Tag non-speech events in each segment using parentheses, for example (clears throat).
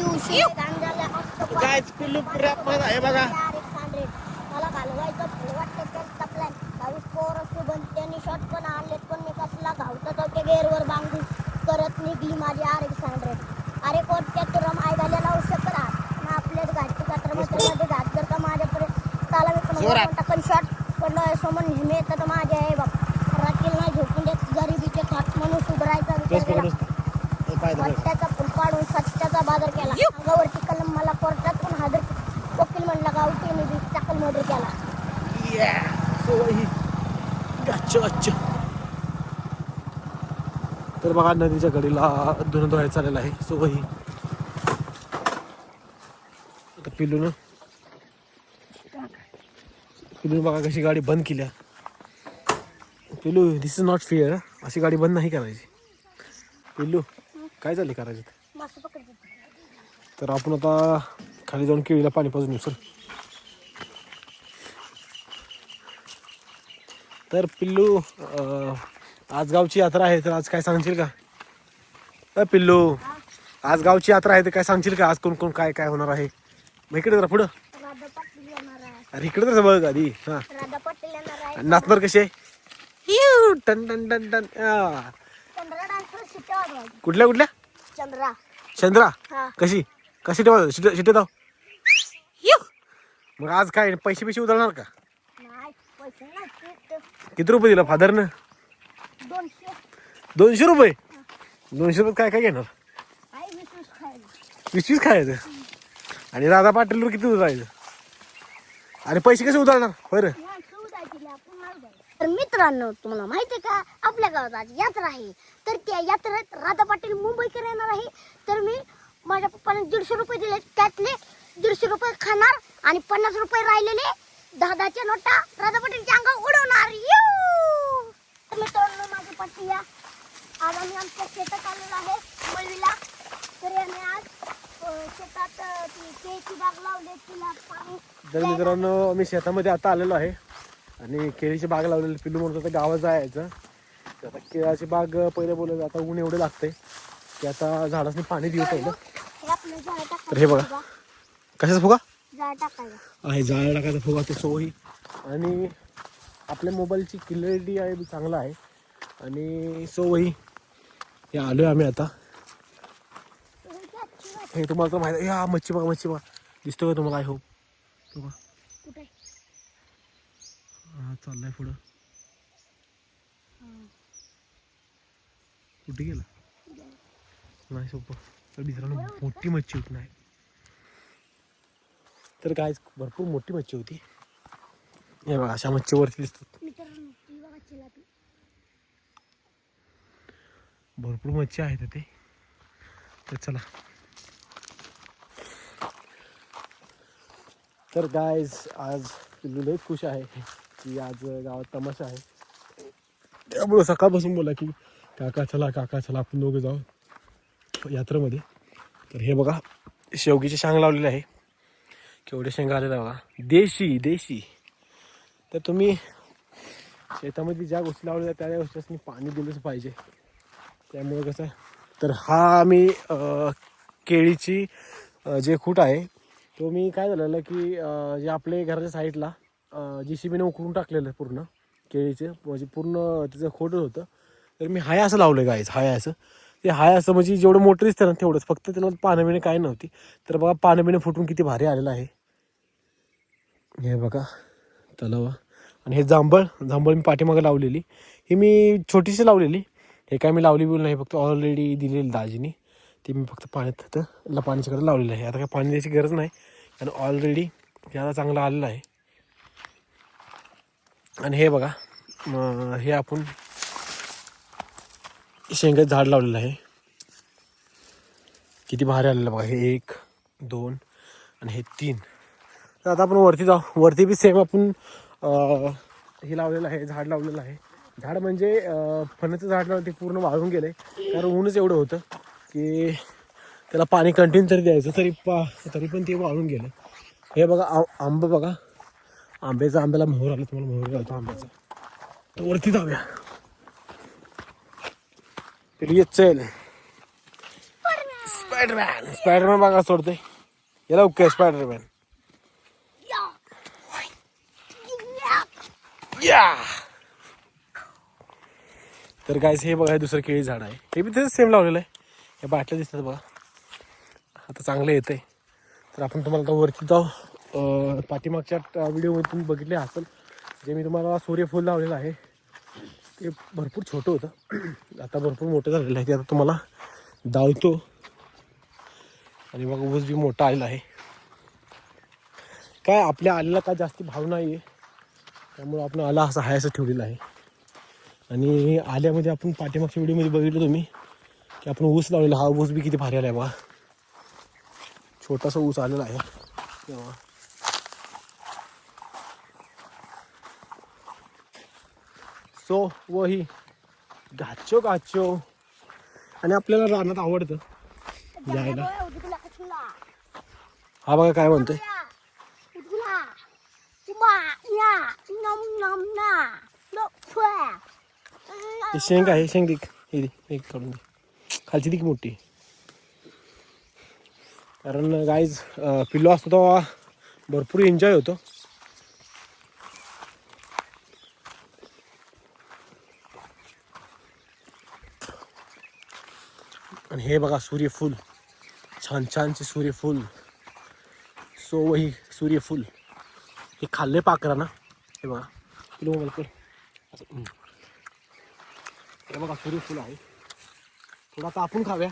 गांजाला मस्त काय रॅपमध्ये आहे बघा. मला घालवायचं वाटतं त्यांचा प्लॅन बावीस पोरं शुभन त्यांनी शॉट पण आणलेत पण मी कसला घावतो तो ते गेअरवर बांगू करत निघली माझी आर एक्स हंड्रेड अरे कोणत्या तुला माय घालायला लावू शकत आहात ना आपल्या घाटची कात्रमध्ये घात जर का माझ्यापर्यंत त्याला मी पण टाकन शॉट पण समोर नेहमी येतं तर माझे आहे बाप. रात्री नाही झोपून देत गरिबीचे खात म्हणून बस विचार केला बस. बाजार केला. अंगावरची कलम मला कोर्टात पण हादर वकील म्हणला गावठी निधी चाकल मर्डर केला. ही तर बघा नदीच्या कडेला धुणं धुवायला चाललेलं आहे. सो ही आता पिलून पिलून बघा कशी गाडी बंद केल्या पिलू दिस इज नॉट फेअर अशी गाडी बंद नाही करायची. पिल्लू काय झाले करायचं? तर आपण आता खाली जाऊन केळीला पाणी पाजून येऊ सर. तर पिल्लू आज गावची यात्रा आहे तर आज काय सांगशील का? अ पिल्लू आज गावची यात्रा आहे तर काय सांगशील का? आज कोण कोण काय काय होणार आहे? मग इकडे जरा पुढं. अरे इकडे तर बघ आधी. हा. नाचणार कशी आहे हिऊ, टन टन टन. टन कुठल्या कुठल्या? चंद्रा. चंद्रा? हा. कशी ठेवा शिटे शिटे दाव. मग आज काय पैसे पैसे उधळणार का? नाही पैसे नाही ते- किती रुपये दिला फादरनं? ते दोनशे. दोनशे रुपये? दोनशे रुपये काय काय घेणार? आहे वीस वीस खायला वीस वीस खायचं? आणि राधा पाटीलवर किती उधळायचं? आणि पैसे कसे उधळणार? होय रे. या सुविधा केल्या, आपण मारू द्या. तर मित्रांनो तुम्हाला माहिती आहे का? आपल्या गावात आज यात्रा आहे. तर त्या यात्रेत राधा पाटील मुंबईकर येणार आहे. तर मी माझ्या पप्पाने दीडशे रुपये दिले त्यातले दीडशे रुपये खाणार आणि पन्नास रुपये राहिलेले दहाच्या नोटा. राधा पाटीलच्या अंगावर उडवणार. मित्रांनो माझी पट्टी या. आज आम्ही आमच्या शेतात आलेलो आहे मळवीला तर याने आज शेतात केळीची बाग लावली तिला पाणी तर मित्रांनो आम्ही शेतामध्ये आता आलेलो आहे. आणि केळीची बाग लावलेली पिल्लू म्हणतो गावात जायचं आता केळाची बाग पहिले बोलत आता ऊन एवढं लागतंय. की आता झाडासनी पाणी देऊ पहिलं. तर हे बघा. कशाचा फुगा? आहे जाळ टाकायचा फुगा ते सोही आणि आपल्या मोबाईलची क्लिअरिटी आहे चांगला आहे. आणि सोही हे आलो आहे आम्ही आता. हे तुम्हाला तर माहिती हा मच्छी बघा मच्छी बघा. दिसतो का तुम्हाला? आय होप बघा. हा चाललाय पुढं. कुठे गेला? नाही सोपं. तर मित्रांनो मोठी मच्छी होती नाही तर काय भरपूर मोठी मच्छी होती. हे बघा अशा मच्छीवरती दिसतात. भरपूर मच्छी आहेत ते तर चला. तर गायज आज पिल्लू लई खुश आहे. की आज गावात तमाशा आहे. त्यामुळं सकाळपासून बोला की काका चला काका चला आपण दोघं जाऊ. यात्रेमध्ये. तर हे बघा शेवगीचे शांग लावलेले आहे. केवढे शेंगा आलेले बघा. देशी देशी. तर तुम्ही शेतामध्ये ज्या गोष्टी लावलेल्या त्या त्या गोष्टी पाणी दिलंच पाहिजे. त्यामुळे कसं आहे तर हा मी केळीची जे खूट आहे तो मी काय झालेलं की जे आपले घराच्या साईडला जी सी बीने उकळून टाकलेलं पूर्ण केळीचे म्हणजे पूर्ण त्याचं खोटं होतं. तर मी हाय असं लावलं गायचं हाय असं. ते हाय असं म्हणजे जेवढं मोठं दिसतं ना तेवढंच. फक्त त्याला पानं काय नव्हती. तर बघा पानं फुटून किती भारी आलेलं आहे. हे बघा तलावा. आणि हे जांभळ जांभळ मी पाठीमागं लावलेली. ही मी छोटीशी लावलेली. हे काय मी लावली बिल नाही फक्त ऑलरेडी दिलेली दाजीनी. ते मी फक्त पाण्यात तर ला लावलेलं आहे. आता काय पाणी द्यायची गरज नाही. कारण ऑलरेडी याला चांगलं आलेलं आहे. आणि हे बघा हे आपण शेंगात झाड लावलेलं आहे. किती भारी आलेलं बघा. हे एक दोन आणि हे तीन. तर आता आपण वरती जाऊ. वरती बी सेम आपण हे लावलेलं आहे झाड लावलेलं आहे. झाड म्हणजे फणाचं झाड लावलं ते पूर्ण वाळून गेले कारण ऊनच एवढं होतं की त्याला पाणी कंटिन्यू तरी द्यायचं. तरी पा तरी पण ते वाळून गेलं. हे बघा आ- आंबा बघा. आंब्याचा आंब्याला मोहर आला. तुम्हाला मोहर घालतो आंब्याचा. तर वरती जाऊया. येत चल स्पायडरमॅन स्पायडरमॅन बघा सोडतोय याला ओके स्पायडरमॅन या तर गायस हे बघा हे दुसरं केळी झाड आहे. हे बी तेच सेम लावलेलं आहे. हे बाटल्या दिसतात बघा. आता चांगलं येतंय. तर आपण तुम्हाला आता वरती जाऊ. पाठीमागच्या व्हिडिओमध्ये तुम्ही बघितले असेल. जे मी तुम्हाला सूर्यफूल लावलेलं आहे. ते भरपूर छोटं होतं. (clears throat) आता भरपूर मोठं झालेलं आहे ते आता तुम्हाला दावतो आणि मग ऊस बी मोठा आलेला आहे. काय आपल्या आलेला काय जास्ती भाव नाही आहे त्यामुळं आपण आला असा हाय असं ठेवलेला आहे. आणि आल्यामध्ये आपण पाठीमागच्या व्हिडिओमध्ये बघितलं तुम्ही की आपण ऊस लावलेला. हा ऊस बी किती भारी आला आहे बघा. छोटासा ऊस आलेला आहे. तेव्हा सो वही गाचो गाचो. आणि आपल्याला रानात आवडतं. जायला. हा बघा काय म्हणतोय. हे शेंग आहे शेंग दिक हे एक काढून दे. खालची दिक मोठी. कारण गाईज पिल्लो असतो तेव्हा भरपूर एन्जॉय होतो. हे बघा सूर्यफूल छान छानचे सूर्यफूल सो वही सूर्यफूल हे खाल्ले पाकरा ना हे बघा किलो मोबाईल कर हे बघा सूर्यफूल आहे. थोडा कापून खाव्या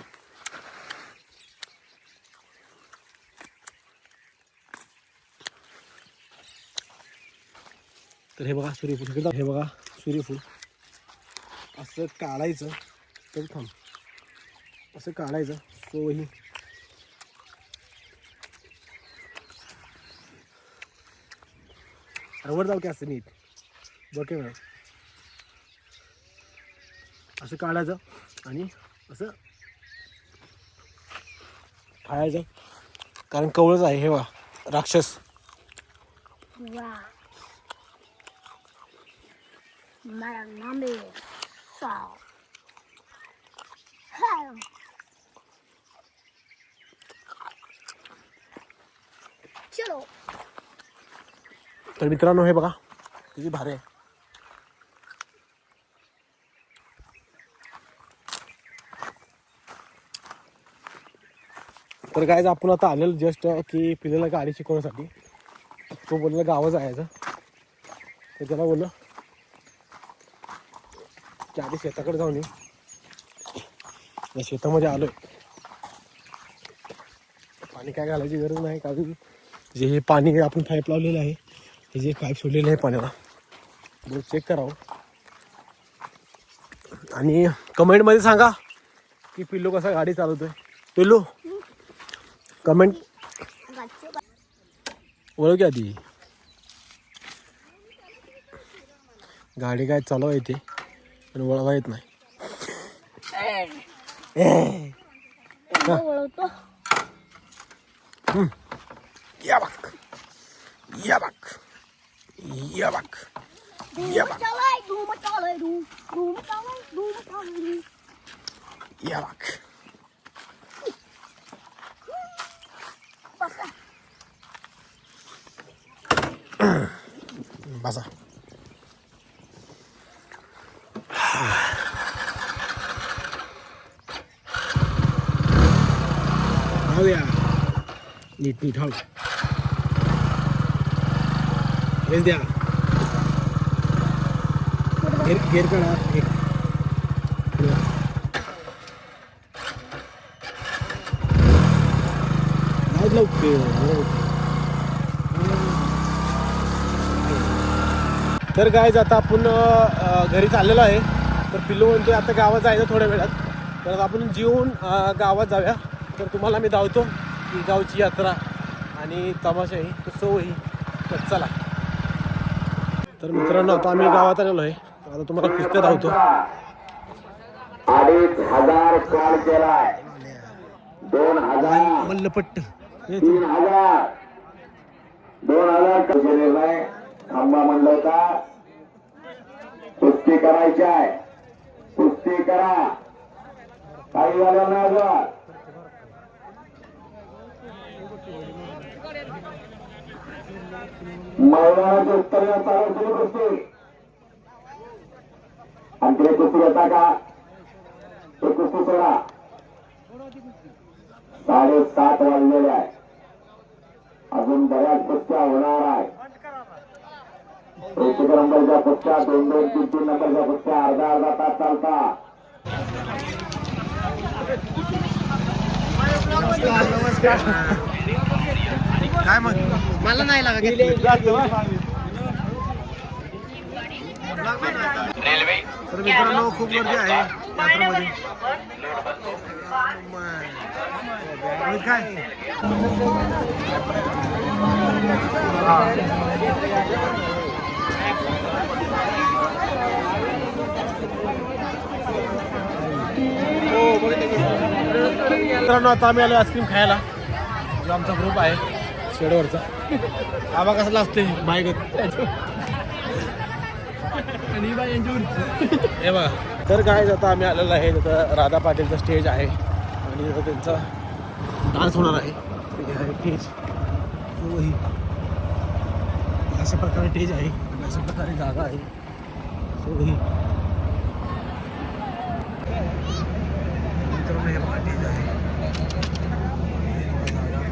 तर हे बघा सूर्यफूल. हे बघा सूर्यफूल. असं काढायचं तर थांब. असं काढायचं तो रवर रवड जाऊ की असं नीट. बघे मॅडम. असं काढायचं आणि असं खायचं. कारण कवळच आहे हे वा. राक्षस वाह मेरा नाम है साव हाँ चलो. तर मित्रांनो हे बघा किती भारी आहे. तर काय आपण आता आलेलं जस्ट की पिलेला गाडी शिकवण्यासाठी. तो बोलला गावं जायचं तर त्याला बोललं की आधी शेताकडे जाऊन या शेतामध्ये आलोय. पाणी काय घालायची गरज नाही कारण जे हे पाणी आपण पाईप लावलेलं आहे हे जे पाईप सोडलेलं आहे पाण्याला बरं चेक करावं. आणि कमेंटमध्ये सांगा की पिल्लू कसा गाडी चालवतोय. पिल्लू कमेंट ओळख आधी. गाडी काय चालवा येते पण वळवा येत नाही. Ya bak. Ya bak. Ya bak. Ya bak. Ya bak. Basa. Basa. Oh yeah. Need, need help. हेच द्या गेर गेर काढा. एक. तर काय आता आपण घरी चाललेलो आहे. तर पिल्लू म्हणतोय आता गावात जायचं थोड्या वेळात. तर आपण जेवून गावात जाऊया. तर तुम्हाला मी धावतो की गावची यात्रा आणि तमाशाही सोही तर चला. तर मित्रांनो आता आम्ही गावात आलेलो आहे. आता तुम्हाला कुस्त्या धावतो अडीच हजार कॉल केलाय. दोन हजार. मल्लपट्ट. हे तीन हजार. दोन हजार. केलेला आहे खांबा म्हणलं होता कुस्ती करायची आहे. कुस्ती करा. काही झालं नाही मैदानाचे उत्तर चालू सुरू कुस्ती आणि एक कुस्ती घेता का? एक कुस्ती सोडा. साडेसात वाजलेले आहे. अजून बऱ्याच कुस्त्या होणार आहे. एक नंबरच्या कुस्त्या दोन दोन तीन तीन नंबरच्या कुस्त्या. अर्धा अर्धा तास चालता. नमस्कार. काय मग? मला नाही लागत. तर मित्रांनो खूप गर्दी आहे. यात्रेमध्ये. काय? मित्रांनो आता आम्ही आलो आईस्क्रीम खायला. जो आमचा ग्रुप आहे. शेडवरचा. आबा कसला असते बायगत. हे बघा. तर काय आता आम्ही आलेलो आहे. तिथं राधा पाटीलचा स्टेज आहे. आणि तिथं त्यांचा डान्स होणार आहे. आहे स्टेज तो ही. अशा प्रकारे स्टेज आहे. अशा प्रकारे जागा आहे. सो ही. मित्रांनो हे स्टेज आहे हे बघा जागा.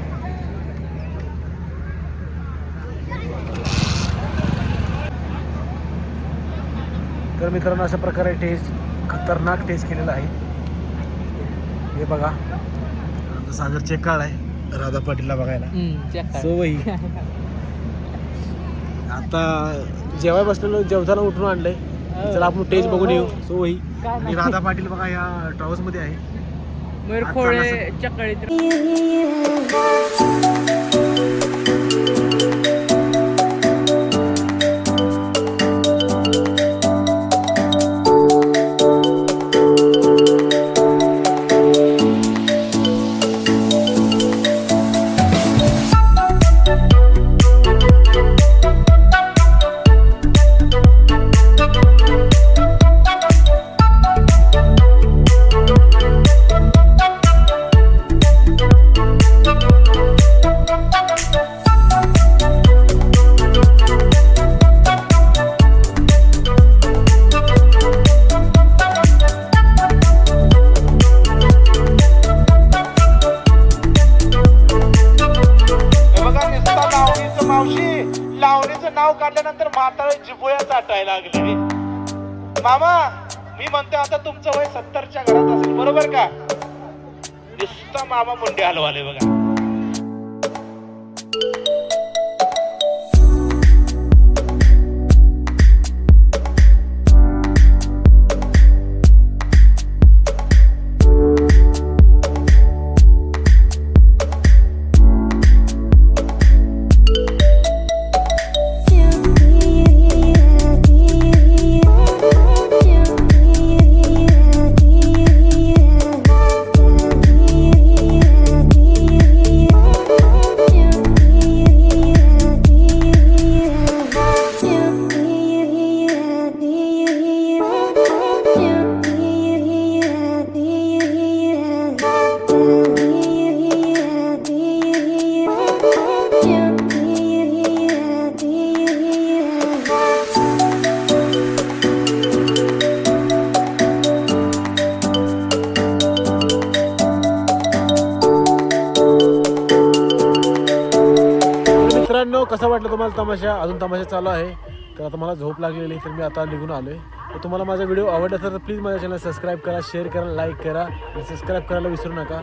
तर मित्रांनो अशा प्रकारे टेस्ट खतरनाक टेस्ट केलेला आहे. हे बघा. आता सागर चेक काढ आहे राधा पाटीलला बघायला. सोवही आता जेवाय बसलेलो जेवताना उठून आणलंय. चला आपण टेस्ट बघून येऊ. सोवही आणि राधा पाटील बघा या ट्रॅव्हल्समध्ये आहे. मी म्हणतो आता तुमचं वय सत्तरच्या घरात असेल बरोबर का? नुसता मामा मुंडे हलवाले बघा. तमाशा अजून तमाशा चालू आहे. तर आता मला झोप लागलेली तर मी आता निघून आलो आहे तर तुम्हाला माझा व्हिडिओ आवडला तर प्लीज माझ्या चॅनल सबस्क्राईब करा शेअर करा लाईक करा आणि सबस्क्राईब करायला विसरू नका.